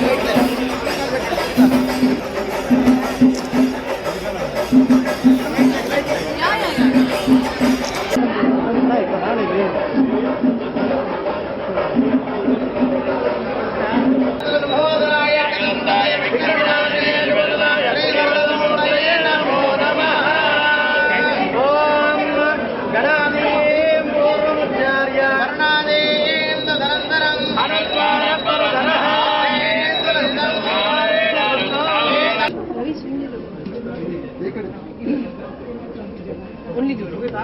Caitlin. Only the room.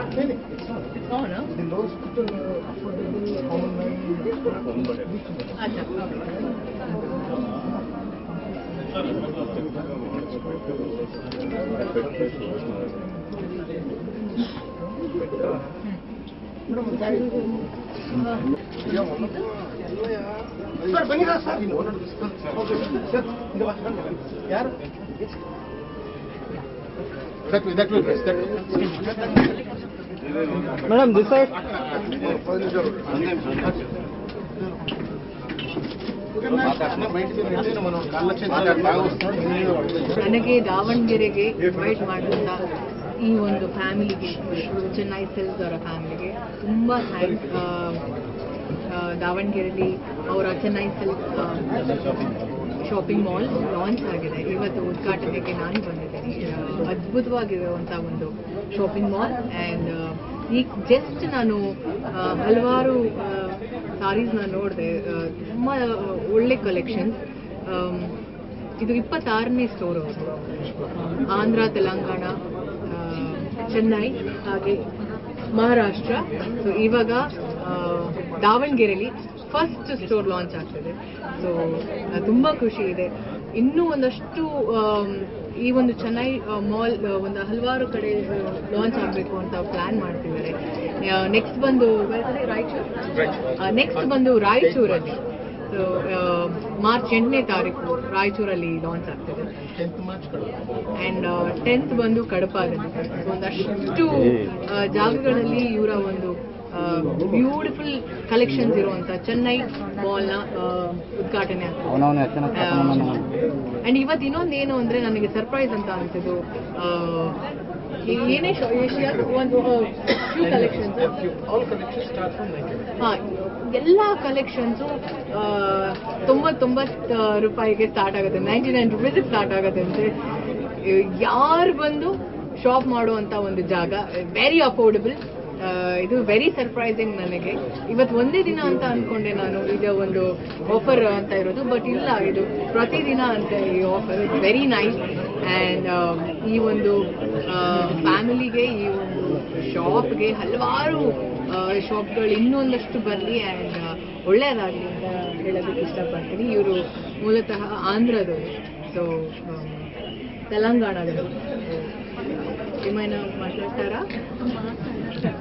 Oh, no? The lowest sir ಬನ್ನಿ sir owner sir ಯಾರು sir way, that way, ಬಾ, That way. Madam, this side. ನನಗೆ ದಾವಣಗೆರೆಗೆ invite ಮಾಡಿದಂಥ ಈ ಒಂದು ಫ್ಯಾಮಿಲಿಗೆ ಚೆನ್ನೈ ಸೆಲ್ಸ್ ಅವರ ಫ್ಯಾಮಿಲಿಗೆ ತುಂಬ ಥ್ಯಾಂಕ್ಸ್ ದಾವಣಗೆರೆಯಲ್ಲಿ ಅವರ Chennai Silks shopping mall launch ಆಗಿದೆ. ಇವತ್ತು ಉದ್ಘಾಟನೆಗೆ ನಾನು ಬಂದಿದ್ದೀನಿ. ಅದ್ಭುತವಾಗಿರುವಂಥ ಒಂದು ಶಾಪಿಂಗ್ ಮಾಲ್ ಆ್ಯಂಡ್ ಈ ಜಸ್ಟ್ ನಾನು ಹಲವಾರು ಸಾರೀಸ್ನ ನೋಡಿದೆ. ತುಂಬ ಒಳ್ಳೆ ಕಲೆಕ್ಷನ್ಸ್ ಇದು ಇಪ್ಪತ್ತಾರನೇ ಸ್ಟೋರ್ ಅವರು ಆಂಧ್ರ, ತೆಲಂಗಾಣ ಚೆನ್ನೈ, ಹಾಗೆ ಮಹಾರಾಷ್ಟ್ರ. ಸೊ ಇವಾಗ ದಾವಣಗೆರೆಯಲ್ಲಿ ಫಸ್ಟ್ ಸ್ಟೋರ್ ಲಾಂಚ್ ಆಗ್ತದೆ. ಸೊ ತುಂಬ ಖುಷಿ ಇದೆ. ಇನ್ನೂ ಒಂದಷ್ಟು ಈ ಒಂದು ಚೆನ್ನೈ ಮಾಲ್ ಒಂದು ಹಲವಾರು ಕಡೆ ಲಾಂಚ್ ಆಗಬೇಕು ಅಂತ ಪ್ಲ್ಯಾನ್ ಮಾಡ್ತಿದ್ದಾರೆ. ನೆಕ್ಸ್ಟ್ ಬಂದು ರಾಯಚೂರು? ನೆಕ್ಸ್ಟ್ ಬಂದು ರಾಯಚೂರಲ್ಲಿ. ಸೊ ಮಾರ್ಚ್ ಎಂಟನೇ ತಾರೀಕು ರಾಯಚೂರಲ್ಲಿ ಲಾಂಚ್ ಆಗ್ತದೆ. ಆ್ಯಂಡ್ ಟೆಂತ್ ಬಂದು ಕಡಪಾಗಲಿ ಒಂದಷ್ಟು ಜಾಗಗಳಲ್ಲಿ ಇವರ ಒಂದು ಬ್ಯೂಟಿಫುಲ್ ಕಲೆಕ್ಷನ್ಸ್ ಇರುವಂತ ಚೆನ್ನೈ ಮಾಲ್ನ ಉದ್ಘಾಟನೆ ಅಂಡ್ ಇವತ್ತು ಇನ್ನೊಂದು ಏನು ಅಂದ್ರೆ ನನಗೆ ಸರ್ಪ್ರೈಸ್ ಅಂತ ಅನ್ಸಿದ್ದು ಆ, ಏನೇ ಒಂದು ಫ್ಯೂ ಕಲೆಕ್ಷನ್ಸ್ ಹಾ ಎಲ್ಲ ಕಲೆಕ್ಷನ್ಸು ತೊಂಬತ್ತೊಂಬತ್ತು ರೂಪಾಯಿಗೆ ಸ್ಟಾರ್ಟ್ ಆಗುತ್ತೆ. ನೈಂಟಿ ನೈನ್ ರುಪೀಸ್ ಸ್ಟಾರ್ಟ್ ಆಗುತ್ತೆ ಅಂದ್ರೆ ಯಾರು ಬಂದು ಶಾಪ್ ಮಾಡುವಂತ ಒಂದು ಜಾಗ ವೆರಿ ಅಫೋರ್ಡಬಲ್ ಇದು ವೆರಿ ಸರ್ಪ್ರೈಸಿಂಗ್ ನನಗೆ ಇವತ್ತು ಒಂದೇ ದಿನ ಅಂತ ಅನ್ಕೊಂಡೆ ನಾನು ಇದು ಒಂದು ಆಫರ್ ಅಂತ ಇರೋದು ಬಟ್ ಇಲ್ಲ ಇದು ಪ್ರತಿದಿನ ಅಂತ ಈ offer it's very nice and ಈ ಒಂದು ಫ್ಯಾಮಿಲಿಗೆ ಈ ಒಂದು ಶಾಪ್ಗೆ ಹಲವಾರು ಶಾಪ್ಗಳು ಇನ್ನೊಂದಷ್ಟು ಬರಲಿ ಆ್ಯಂಡ್ ಒಳ್ಳೆಯದಾಗಲಿ ಅಂತ ಹೇಳೋದಕ್ಕೆ ಇಷ್ಟಪಡ್ತೀನಿ ಇವರು ಮೂಲತಃ ಆಂಧ್ರದವರು ಸೊ తెలంగాణలో ఏమైనా మాట్లాడతారా